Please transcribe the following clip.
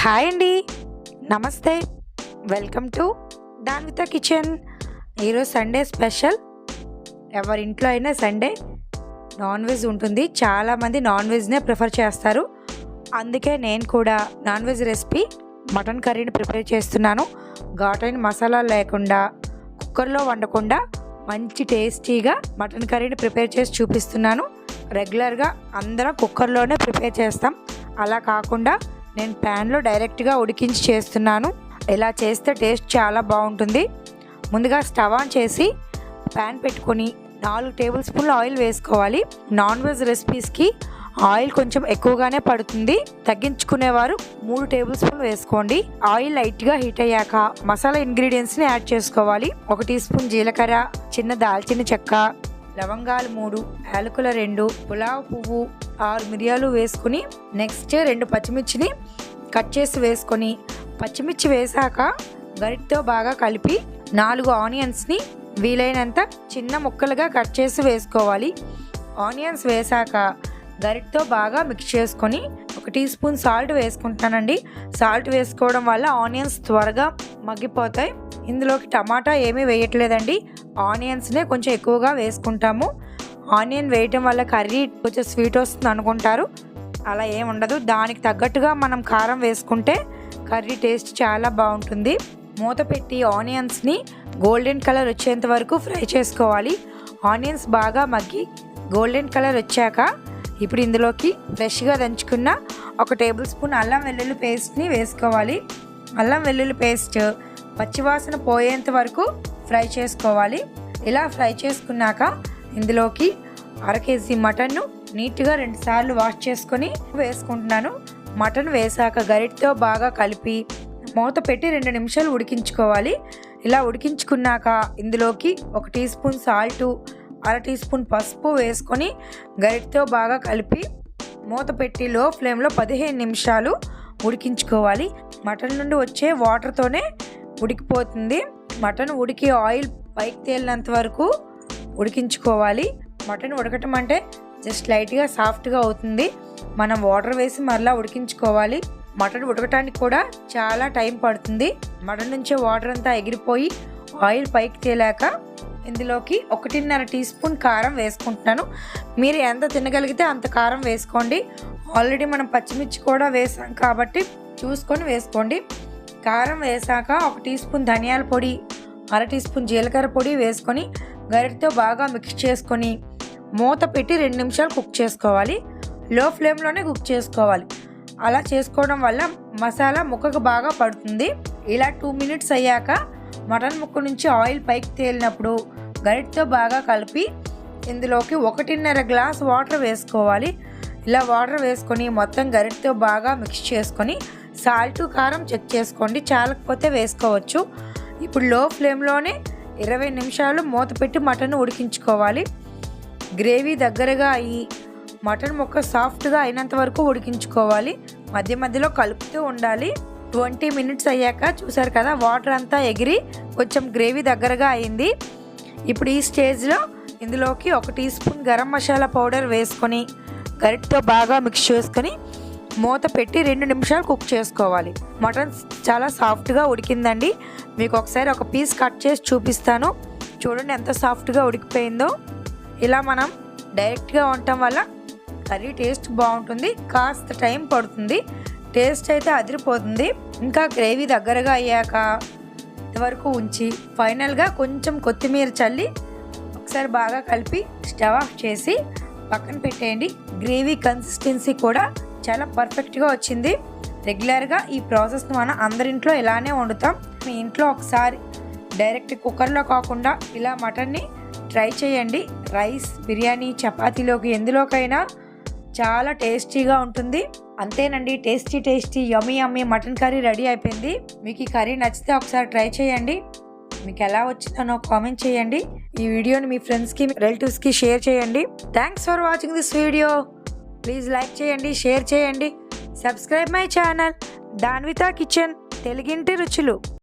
Hi అండి. నమస్తే. Welcome to Danvitha kitchen. ఈరోజు సండే స్పెషల్. ఎవరి ఇంట్లో అయినా సండే నాన్ వెజ్ ఉంటుంది. చాలామంది నాన్ వెజ్నే ప్రిఫర్ చేస్తారు. అందుకే నేను కూడా నాన్ వెజ్ రెసిపీ మటన్ కర్రీని ప్రిపేర్ చేస్తున్నాను. ఘాటైన మసాలా లేకుండా కుక్కర్లో వండకుండా మంచి టేస్టీగా మటన్ కర్రీని ప్రిపేర్ చేసి చూపిస్తున్నాను. రెగ్యులర్గా అందరం కుక్కర్లోనే ప్రిపేర్ చేస్తాం. అలా కాకుండా నేను ప్యాన్లో డైరెక్ట్గా ఉడికించి చేస్తున్నాను. ఇలా చేస్తే టేస్ట్ చాలా బాగుంటుంది. ముందుగా స్టవ్ ఆన్ చేసి ప్యాన్ పెట్టుకొని నాలుగు టేబుల్ స్పూన్ల ఆయిల్ వేసుకోవాలి. నాన్ వెజ్ రెసిపీస్కి ఆయిల్ కొంచెం ఎక్కువగానే పడుతుంది. తగ్గించుకునేవారు మూడు టేబుల్ స్పూన్లు వేసుకోండి. ఆయిల్ లైట్గా హీట్ అయ్యాక మసాలా ఇంగ్రీడియంట్స్ని యాడ్ చేసుకోవాలి. ఒక టీ స్పూన్ జీలకర్ర చిన్న దాల్చిన చెక్క లవంగాలు మూడు యాలకుల రెండు పులావ్ పువ్వు ఆరు మిరియాలు వేసుకుని నెక్స్ట్ రెండు పచ్చిమిర్చిని కట్ చేసి వేసుకొని పచ్చిమిర్చి వేసాక గరిటతో బాగా కలిపి నాలుగు ఆనియన్స్ని వీలైనంత చిన్న ముక్కలుగా కట్ చేసి వేసుకోవాలి. ఆనియన్స్ వేసాక గరిటతో బాగా మిక్స్ చేసుకొని ఒక టీ స్పూన్ సాల్ట్ వేసుకుంటానండి. సాల్ట్ వేసుకోవడం వల్ల ఆనియన్స్ త్వరగా మగ్గిపోతాయి. ఇందులోకి టమాటా ఏమీ వేయట్లేదండి. ఆనియన్స్నే కొంచెం ఎక్కువగా వేసుకుంటాము. ఆనియన్ వేయటం వల్ల కర్రీ కొంచెం స్వీట్ వస్తుంది అనుకుంటారు. అలా ఏం ఉండదు. దానికి తగ్గట్టుగా మనం కారం వేసుకుంటే కర్రీ టేస్ట్ చాలా బాగుంటుంది. మూత పెట్టి ఆనియన్స్ని గోల్డెన్ కలర్ వచ్చేంత వరకు ఫ్రై చేసుకోవాలి. ఆనియన్స్ బాగా మగ్గి గోల్డెన్ కలర్ వచ్చాక ఇప్పుడు ఇందులోకి ఫ్రెష్గా దంచుకున్న ఒక టేబుల్ స్పూన్ అల్లం వెల్లుల్లి పేస్ట్ని వేసుకోవాలి. అల్లం వెల్లుల్లి పేస్ట్ పచ్చివాసన పోయేంత వరకు ఫ్రై చేసుకోవాలి. ఇలా ఫ్రై చేసుకున్నాక ఇందులోకి అర కేజీ మటన్ను నీట్గా రెండుసార్లు వాష్ చేసుకొని వేసుకుంటున్నాను. మటన్ వేసాక గరిటితో బాగా కలిపి మూత పెట్టి రెండు నిమిషాలు ఉడికించుకోవాలి. ఇలా ఉడికించుకున్నాక ఇందులోకి ఒక టీ స్పూన్ సాల్టు అర టీ స్పూన్ పసుపు వేసుకొని గరిటితో బాగా కలిపి మూత పెట్టి లో ఫ్లేమ్లో పదిహేను నిమిషాలు ఉడికించుకోవాలి. మటన్ నుండి వచ్చే వాటర్తోనే ఉడికిపోతుంది. మటన్ ఉడికి ఆయిల్ పైకి తేలినంత వరకు ఉడికించుకోవాలి. మటన్ ఉడకటం అంటే జస్ట్ లైట్గా సాఫ్ట్గా అవుతుంది. మనం వాటర్ వేసి మరలా ఉడికించుకోవాలి. మటన్ ఉడకటానికి కూడా చాలా టైం పడుతుంది. మటన్ నుంచే వాటర్ అంతా ఎగిరిపోయి ఆయిల్ పైకి తేలాక ఇందులోకి ఒకటిన్నర టీ స్పూన్ కారం వేసుకుంటున్నాను. మీరు ఎంత తినగలిగితే అంత కారం వేసుకోండి. ఆల్రెడీ మనం పచ్చిమిర్చి కూడా వేసాం కాబట్టి చూసుకొని వేసుకోండి. కారం వేసాక ఒక టీ స్పూన్ ధనియాల పొడి అర టీ స్పూన్ జీలకర్ర పొడి వేసుకొని గరిటతో బాగా మిక్స్ చేసుకొని మూత పెట్టి రెండు నిమిషాలు కుక్ చేసుకోవాలి. లో ఫ్లేమ్లోనే కుక్ చేసుకోవాలి. అలా చేసుకోవడం వల్ల మసాలా ముక్కకు బాగా పడుతుంది. ఇలా టూ మినిట్స్ అయ్యాక మటన్ ముక్క నుంచి ఆయిల్ పైకి తేలినప్పుడు గరిటతో బాగా కలిపి ఇందులోకి ఒకటిన్నర గ్లాస్ వాటర్ వేసుకోవాలి. ఇలా వాటర్ వేసుకొని మొత్తం గరిటతో బాగా మిక్స్ చేసుకొని సాల్ట్ కారం చెక్ చేసుకోండి. చాలకపోతే వేసుకోవచ్చు. ఇప్పుడు లో ఫ్లేమ్లోనే ఇరవై నిమిషాలు మూత పెట్టి మటన్ ఉడికించుకోవాలి. గ్రేవీ దగ్గరగా అయ్యి మటన్ ముక్క సాఫ్ట్గా అయినంత వరకు ఉడికించుకోవాలి. మధ్య మధ్యలో కలుపుతూ ఉండాలి. ట్వంటీ మినిట్స్ అయ్యాక చూసారు కదా వాటర్ అంతా ఎగిరి కొంచెం గ్రేవీ దగ్గరగా అయింది. ఇప్పుడు ఈ స్టేజ్లో ఇందులోకి ఒక tea spoon garam masala powder వేసుకొని గరిటతో బాగా మిక్స్ చేసుకొని మూత పెట్టి రెండు నిమిషాలు కుక్ చేసుకోవాలి. మటన్ చాలా సాఫ్ట్గా ఉడికిందండి. మీకు ఒకసారి ఒక పీస్ కట్ చేసి చూపిస్తాను. చూడండి ఎంత సాఫ్ట్గా ఉడికిపోయిందో. ఇలా మనం డైరెక్ట్గా ఉండటం వల్ల కర్రీ టేస్ట్ బాగుంటుంది. కాస్త టైం పడుతుంది. టేస్ట్ అయితే అదిరిపోతుంది. ఇంకా గ్రేవీ దగ్గరగా అయ్యాక వరకు ఉంచి ఫైనల్గా కొంచెం కొత్తిమీర చల్లి ఒకసారి బాగా కలిపి స్టవ్ ఆఫ్ చేసి పక్కన పెట్టేయండి. గ్రేవీ కన్సిస్టెన్సీ కూడా చాలా పర్ఫెక్ట్గా వచ్చింది. రెగ్యులర్గా ఈ ప్రాసెస్ని మనం అందరింట్లో ఇలానే వండుతాం. మీ ఇంట్లో ఒకసారి డైరెక్ట్ కుక్కర్లో కాకుండా ఇలా మటన్ని ట్రై చేయండి. రైస్ బిర్యానీ చపాతీలోకి ఎందులోకైనా చాలా టేస్టీగా ఉంటుంది. అంతేనండి tasty tasty yummy yummy mutton curry ready అయిపోయింది. మీకు ఈ కర్రీ నచ్చితే ఒకసారి ట్రై చేయండి. మీకు ఎలా వచ్చిందో కామెంట్ చేయండి. ఈ వీడియోని మీ ఫ్రెండ్స్కి రిలేటివ్స్కి షేర్ చేయండి. Thanks for watching this video. Please like చేయండి షేర్ చేయండి. Subscribe my channel. Danvitha kitchen తెలుగింటి రుచులు.